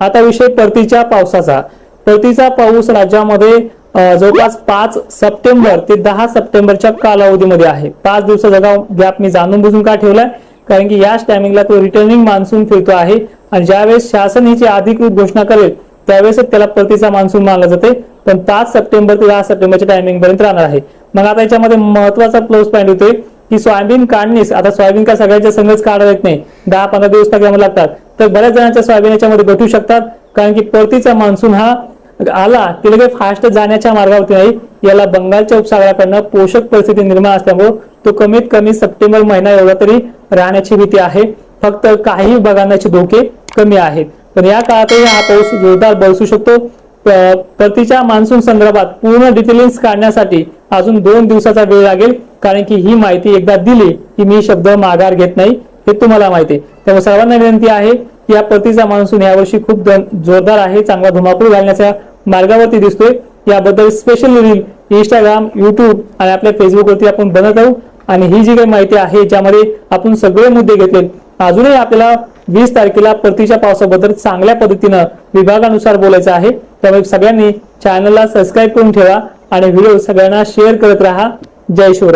आता विषय परतीच्या पावसाचा. परतीचा पाऊस राज्यामध्ये जवळपास पाच सप्टेंबर ते दहा सप्टेंबरच्या कालावधीमध्ये आहे. पाच दिवसाचा गॅप मी जाणून बुजून का ठेवलाय? कारण की याच टायमिंगला तो रिटर्निंग मान्सून फिरतो आहे आणि ज्यावेळेस शासन याची अधिकृत घोषणा करेल त्यावेळेस त्याला परतीचा मान्सून मानला जाते. पण पाच सप्टेंबर ते दहा सप्टेंबरच्या टायमिंग पर्यंत राहणार आहे. मग आता याच्यामध्ये महत्त्वाचा प्लस पॉईंट होते की सोयाबीन काढणीस आता सोयाबीन का सगळ्यांच्या संघच काढत येत नाही. दहा पंधरा दिवस का लागतात. तर बऱ्याच जणांच्या सोयाबीन याच्यामध्ये घटू शकतात कारण की परतीचा मान्सून हा आला की लगेच फास्ट जाण्याच्या मार्गावरती नाही. याला बंगालच्या उपसागराकडनं पोषक परिस्थिती निर्माण असल्यामुळे तो कमीत कमी सप्टेंबर महिना एवढा तरी राहण्याची भीती आहे. फक्त काही बगांनाचे धोके कमी आहेत. पण या काळातही हा पाऊस जोरदार बरसू शकतो. परतीच्या मान्सून संदर्भात पूर्ण डिटेलिंग्स काढण्यासाठी अजून दोन दिवसाचा वेळ लागेल कारण की ही माहिती एकदा दिली की मी शब्द माघार घेत नाही. हे तुम्हाला माहिती आहे. त्यामुळे सर्वांना विनंती आहे की या परतीचा मान्सून यावर्षी खूप जोरदार आहे चांगला धुमाकूळ घालण्याच्या मार्गावरती दिसतोय. याबद्दल स्पेशल रील इंस्टाग्राम युट्यूब आणि आपल्या फेसबुकवरती आपण बनत आहोत आणि ही जी काही माहिती आहे ज्यामध्ये आपण सगळे मुद्दे घेतले अजूनही आपल्याला वीस तारखेला परतीच्या पावसाबद्दल चांगल्या पद्धतीनं विभागानुसार बोलायचं आहे. त्यामुळे सगळ्यांनी चॅनलला सबस्क्राईब करून ठेवा आणि व्हिडिओ सगळ्यांना शेअर करत राहा. जय शिवराय.